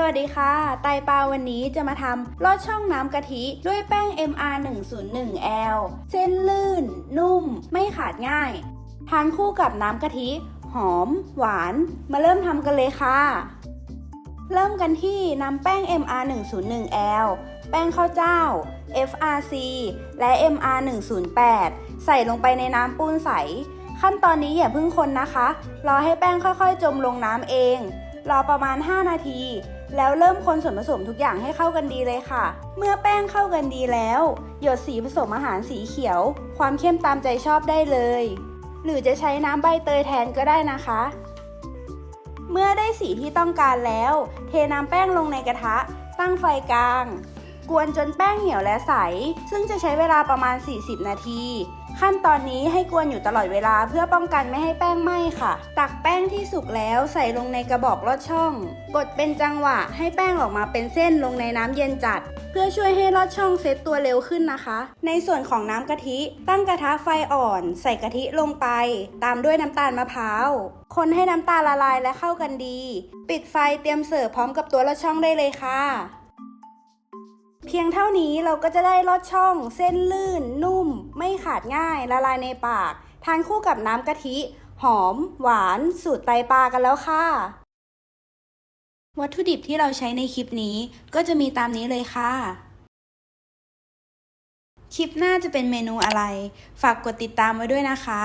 สวัสดีค่ะไตปลาวันนี้จะมาทำลอดช่องน้ำกะทิด้วยแป้ง MR 101 L เส้นลื่น นุ่ม ไม่ขาดง่าย ทานคู่กับน้ำกะทิ หอม หวาน มาเริ่มทำกันเลยค่ะ เริ่มกันที่นำแป้ง MR 101 L แป้งข้าวเจ้า FRC และ MR 108ใส่ลงไปในน้ำปูนใส ขั้นตอนนี้อย่าเพิ่งคนนะคะ รอให้แป้งค่อยๆ จมลงน้ำเอง รอประมาณ 5 นาที แล้วเริ่มคนส่วนผสมทุกอย่างให้เข้ากันดีเลยค่ะ เมื่อแป้งเข้ากันดีแล้ว หยดสีผสมอาหารสีเขียว ความเข้มตามใจชอบได้เลย หรือจะใช้น้ำใบเตยแทนก็ได้นะคะ เมื่อได้สีที่ต้องการแล้ว เทน้ำแป้งลงในกระทะ ตั้งไฟกลาง กวนจนแป้งเหนียวและใส ซึ่งจะใช้เวลาประมาณ 40 นาที ขั้นตอนนี้ให้กวนอยู่ตลอดเวลาเพื่อป้องกันไม่ให้แป้งไหม้ค่ะ ตักแป้งที่สุกแล้วใส่ลงในกระบอกลอดช่อง กดเป็นจังหวะให้แป้งออกมาเป็นเส้นลงในน้ำเย็นจัด เพื่อช่วยให้ลอดช่องเซตตัวเร็วขึ้นนะคะ ในส่วนของน้ำกะทิตั้งกระทะไฟอ่อน ใส่กะทิลงไป ตามด้วยน้ำตาลมะพร้าว คนให้น้ำตาลละลายและเข้ากันดี ปิดไฟเตรียมเสิร์ฟพร้อมกับตัวลอดช่องได้เลยค่ะ เพียงเท่านี้เราก็จะได้ลอดช่อง เส้นลื่น นุ่ม ไม่ขาดง่ายละลายในปาก ทานคู่กับน้ำกะทิ หอม หวาน สูตรไตปลากันแล้วค่ะ วัตถุดิบที่เราใช้ในคลิปนี้ก็จะมีตามนี้เลยค่ะ คลิปหน้าจะเป็นเมนูอะไร ฝากกดติดตามไว้ด้วยนะคะ